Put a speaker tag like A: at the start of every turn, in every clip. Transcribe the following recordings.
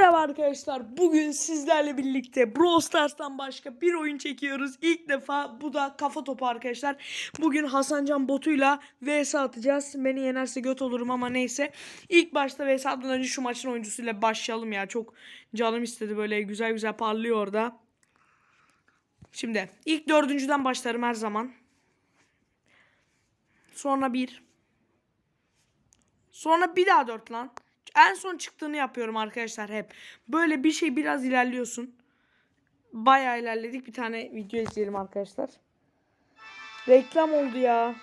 A: Merhaba arkadaşlar. Bugün sizlerle birlikte Brawl Stars'tan başka bir oyun çekiyoruz. İlk defa bu da kafa topu arkadaşlar. Bugün Hasancan botuyla vs atacağız. Beni yenerse göt olurum ama neyse. İlk başta vs önce şu maçın oyuncusuyla başlayalım ya. Çok canım istedi böyle güzel güzel parlıyor orada. Şimdi ilk dördüncüden başlarım her zaman. Sonra bir. Sonra bir daha dört lan. En son çıktığını yapıyorum arkadaşlar hep. Böyle bir şey biraz ilerliyorsun. Bayağı ilerledik. Bir tane video izleyelim arkadaşlar. Reklam oldu ya.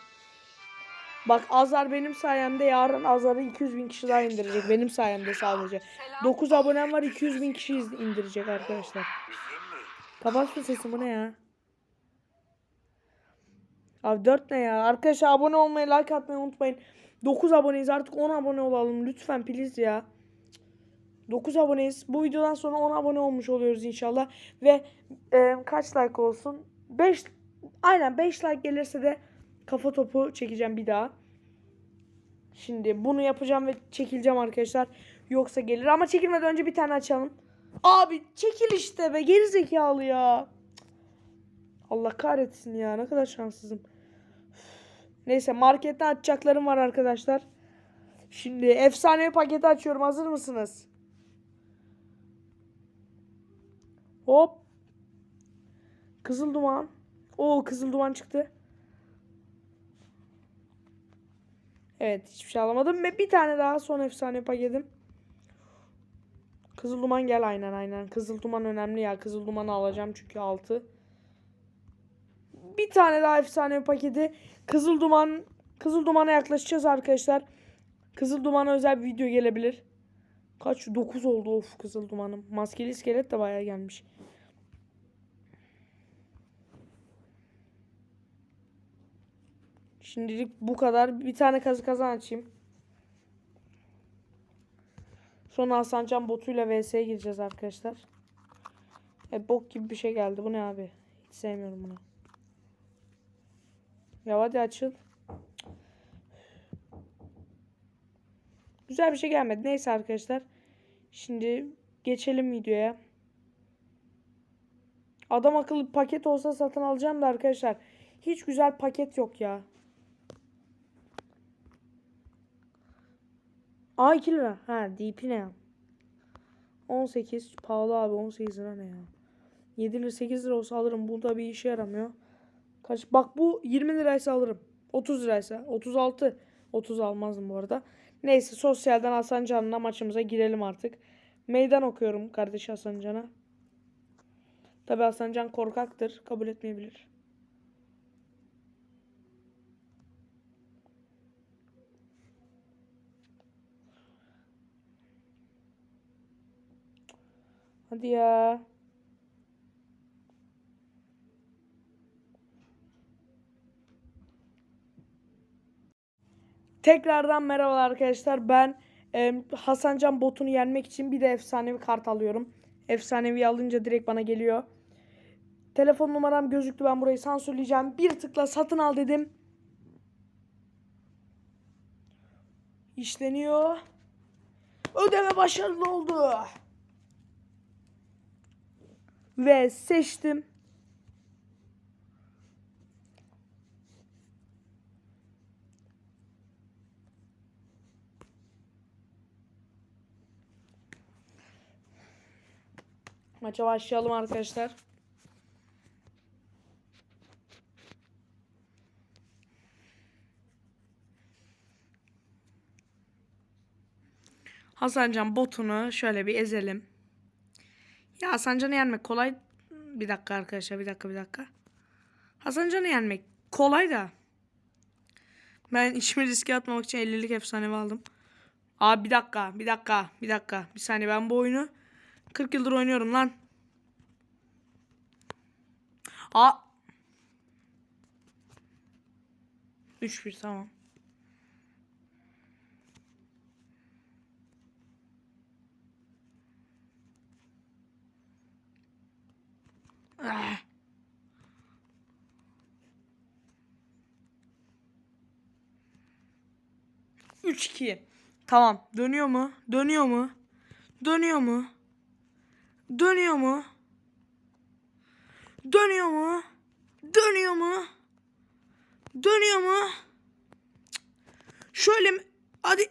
A: Bak Azar benim sayemde yarın Azar'ı 200 bin kişi daha indirecek. Benim sayemde sadece. 9 abonem var 200 bin kişi indirecek arkadaşlar. Kapat şu sesi bu ne ya? Abi 4 ne ya? Arkadaşlar abone olmayı, like atmayı unutmayın. 9 aboneyiz artık 10 abone olalım lütfen please ya. 9 aboneyiz. Bu videodan sonra 10 abone olmuş oluyoruz inşallah. Ve e, kaç like olsun? 5 aynen 5 like gelirse de kafa topu çekeceğim bir daha. Şimdi bunu yapacağım ve çekileceğim arkadaşlar. Yoksa gelir ama çekilmeden önce bir tane açalım. Abi çekil işte be geri zekalı ya. Allah kahretsin ya ne kadar şanssızım. Neyse markette açacaklarım var arkadaşlar. Şimdi efsane paketi açıyorum. Hazır mısınız? Hop. Kızıl duman. Oo kızıl duman çıktı. Evet hiçbir şey alamadım. Ve bir tane daha son efsane paketim. Kızıl duman gel aynen aynen. Kızıl duman önemli ya. Kızıl dumanı alacağım çünkü altı. Bir tane daha efsane paketi. Kızıl duman Kızıl dumana yaklaşacağız arkadaşlar. Kızıl dumana özel bir video gelebilir. Kaç? 9 oldu of kızıl dumanım. Maskeli iskelet de bayağı gelmiş. Şimdilik bu kadar. Bir tane kazı kazan açayım. Sonra Hasancan botuyla vs'ye gireceğiz arkadaşlar. E bok gibi bir şey geldi. Bu ne abi? Hiç sevmiyorum bunu. Ya hadi açıl. Güzel bir şey gelmedi. Neyse arkadaşlar. Şimdi geçelim videoya. Adam akıllı paket olsa satın alacağım da arkadaşlar. Hiç güzel paket yok ya. Aa 2 lira. Ha DP ne ya? 18 pahalı abi 18 lira ne ya? 7 lira 8 lira olsa alırım. Bu da bir işe yaramıyor. Kaç? Bak bu 20 liraysa alırım. 30 liraysa 36. 30 almazdım bu arada. Neyse sosyalden Hasan Can'la maçımıza girelim artık. Meydan okuyorum kardeş Hasan Can'a. Tabi Hasan Can korkaktır. Kabul etmeyebilir. Hadi ya. Tekrardan merhabalar arkadaşlar. Ben e, Hasancan botunu yenmek için bir de efsanevi kart alıyorum. Efsanevi alınca direkt bana geliyor. Telefon numaram gözüktü. Ben burayı sansürleyeceğim. Bir tıkla satın al dedim. İşleniyor. Ödeme başarılı oldu. Ve seçtim. Maça başlayalım arkadaşlar. Hasancan botunu şöyle bir ezelim. Ya Hasancan'ı yenmek kolay. Bir dakika arkadaşlar bir dakika bir dakika. Hasancan'ı yenmek kolay da. Ben içimi riske atmamak için 50'lik efsanevi aldım. Abi bir dakika bir dakika bir dakika. Bir saniye ben bu oyunu 40 yıldır oynuyorum lan. A 3-1 tamam. Üç iki. Tamam. Dönüyor mu? Dönüyor mu? Dönüyor mu? Dönüyor mu? Dönüyor mu? Dönüyor mu? Dönüyor mu? Şöyle mi? Hadi.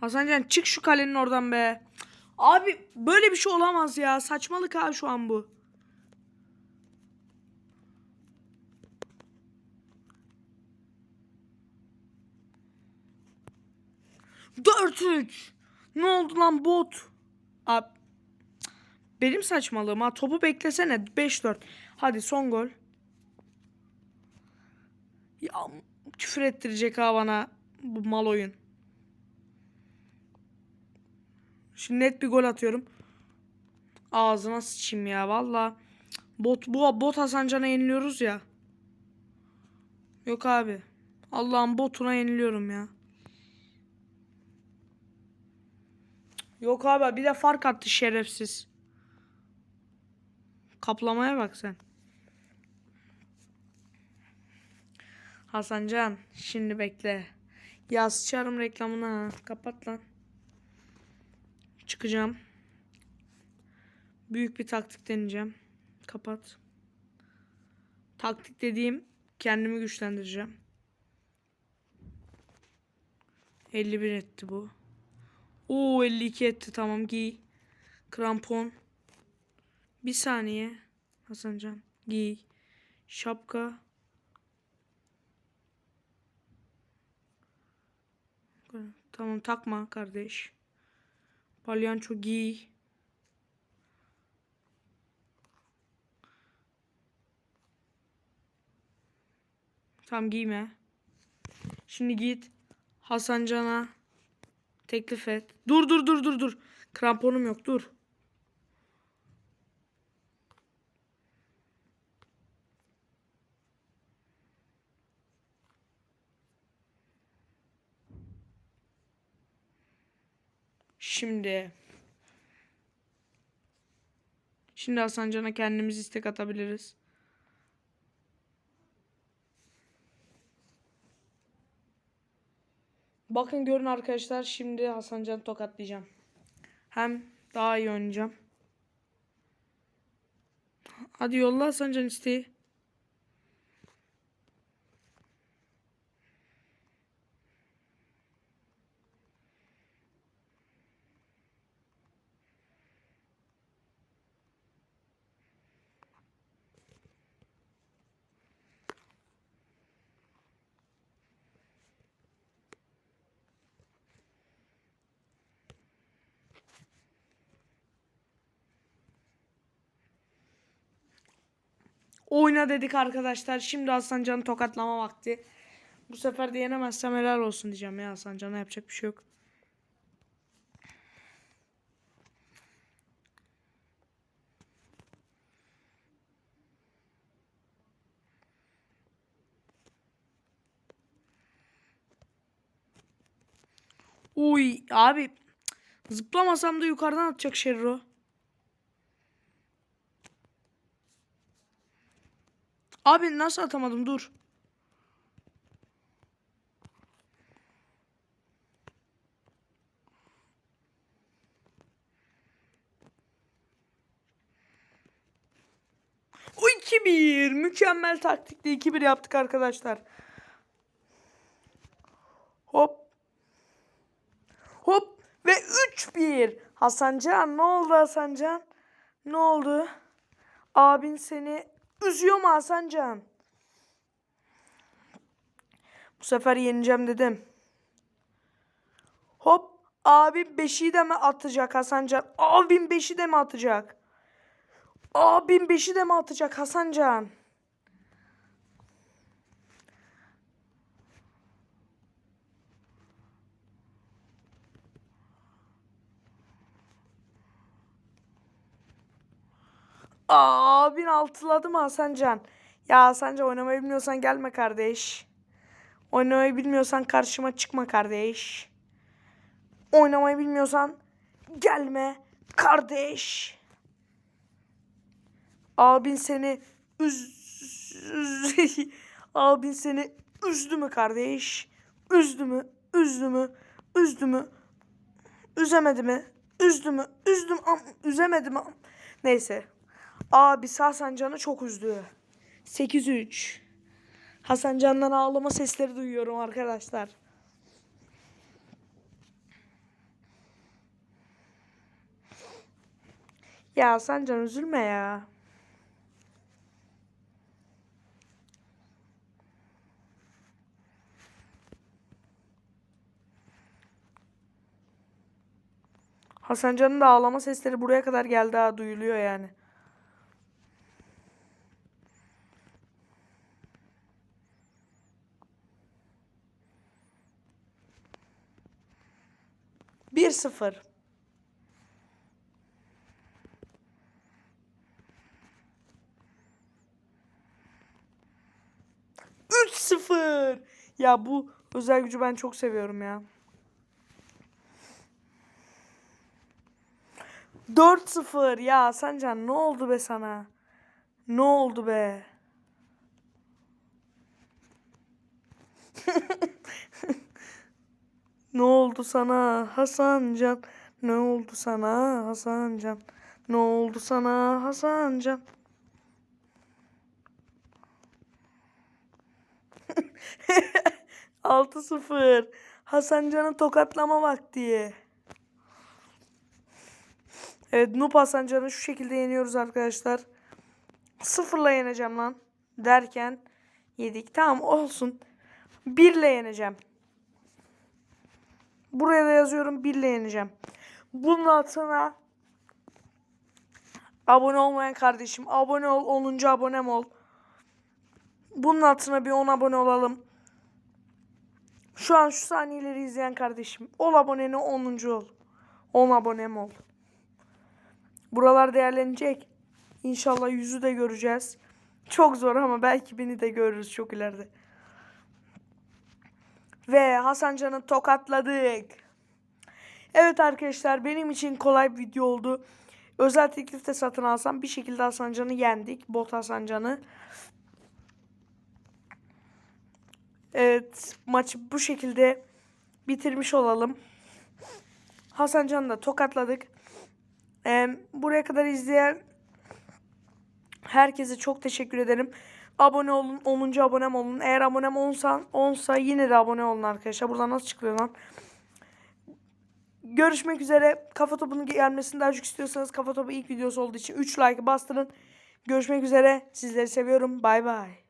A: Hasancan çık şu kalenin oradan be. Abi böyle bir şey olamaz ya. Saçmalık abi şu an bu. Dört üç. Ne oldu lan bot? Abi benim saçmalığım ha. Topu beklesene. 5-4. Hadi son gol. Ya küfür ettirecek ha bana bu mal oyun. Şimdi net bir gol atıyorum. Ağzına sıçayım ya valla. Bot bu bot Hasancan'a yeniliyoruz ya. Yok abi. Allah'ın botuna yeniliyorum ya. Yok abi bir de fark attı şerefsiz. Kaplamaya bak sen. Hasancan şimdi bekle. Yaz çarım reklamını ha. Kapat lan. Çıkacağım. Büyük bir taktik deneyeceğim. Kapat. Taktik dediğim kendimi güçlendireceğim. 51 etti bu. Oo 52 etti tamam giy. Krampon. Bir saniye. Hasancan giy. Şapka. Tamam takma kardeş. Palyanço giy. Tamam giyme. Şimdi git Hasancan'a teklif et. Dur dur dur dur dur. Kramponum yok dur. Şimdi. Şimdi Hasancan'a kendimiz istek atabiliriz. Bakın görün arkadaşlar şimdi Hasancan'ı tokatlayacağım. Hem daha iyi oynayacağım. Hadi yolla Hasancan isteği. Oyna dedik arkadaşlar. Şimdi Hasancan'ı tokatlama vakti. Bu sefer de yenemezsem helal olsun diyeceğim ya Hasancan'a yapacak bir şey yok. Uy abi zıplamasam da yukarıdan atacak Şerro. Abi nasıl atamadım dur. O 2-1. Mükemmel taktikle 2-1 yaptık arkadaşlar. Hop. Hop. Ve 3-1. Hasancan ne oldu Hasancan? Ne oldu? Abin seni üzüyor mu Hasancan? Bu sefer yeneceğim dedim. Hop. Abim 5'i de mi atacak Hasancan? Abim 5'i de mi atacak? Abim 5'i de mi atacak Hasancan? Abin altıladı mı Hasancan? Ya Hasancan oynamayı bilmiyorsan gelme kardeş. Oynamayı bilmiyorsan karşıma çıkma kardeş. Oynamayı bilmiyorsan gelme kardeş. Abin seni üz, abin seni Üzdü mü kardeş? Üzdü mü? Üzdü mü? Üzdü mü? Üzemedi mi? Üzdü mü? Üzdü mü? Am, üzemedi mi? Neyse. Abisi Hasan Can'ı çok üzdü. 8-3. Hasan Can'dan ağlama sesleri duyuyorum arkadaşlar. Ya Hasan Can üzülme ya. Hasan Can'ın da ağlama sesleri buraya kadar geldi ha duyuluyor yani. Bir sıfır. Üç sıfır. Ya bu özel gücü ben çok seviyorum ya. 4-0 ya Sancan ne oldu be sana? Ne oldu be? ne oldu sana Hasancan? Ne oldu sana Hasancan? Ne oldu sana Hasancan? Altı sıfır. Hasancan'ı tokatlama vakti. Evet Nup Hasancan'ı şu şekilde yeniyoruz arkadaşlar. Sıfırla yeneceğim lan derken yedik. Tamam olsun. Birle yeneceğim. Buraya da yazıyorum birle yeneceğim. Bunun altına abone olmayan kardeşim abone ol 10. abonem ol. Bunun altına bir 10 abone olalım. Şu an şu saniyeleri izleyen kardeşim ol aboneni 10. ol. 10 abonem ol. Buralar değerlenecek. İnşallah yüzü de göreceğiz. Çok zor ama belki beni de görürüz çok ileride. Ve Hasan Can'ı tokatladık. Evet arkadaşlar benim için kolay bir video oldu. Özel teklifte satın alsam bir şekilde Hasan Can'ı yendik. Bot Hasan Can'ı. Evet maçı bu şekilde bitirmiş olalım. Hasan Can'ı da tokatladık. Ee, buraya kadar izleyen herkese çok teşekkür ederim. Abone olun. 10. abonem olun. Eğer abonem olsan, onsa yine de abone olun arkadaşlar. Buradan nasıl çıkıyor lan? Görüşmek üzere. Kafa topunun gelmesini daha çok istiyorsanız kafa topu ilk videosu olduğu için 3 like bastırın. Görüşmek üzere. Sizleri seviyorum. Bay bay.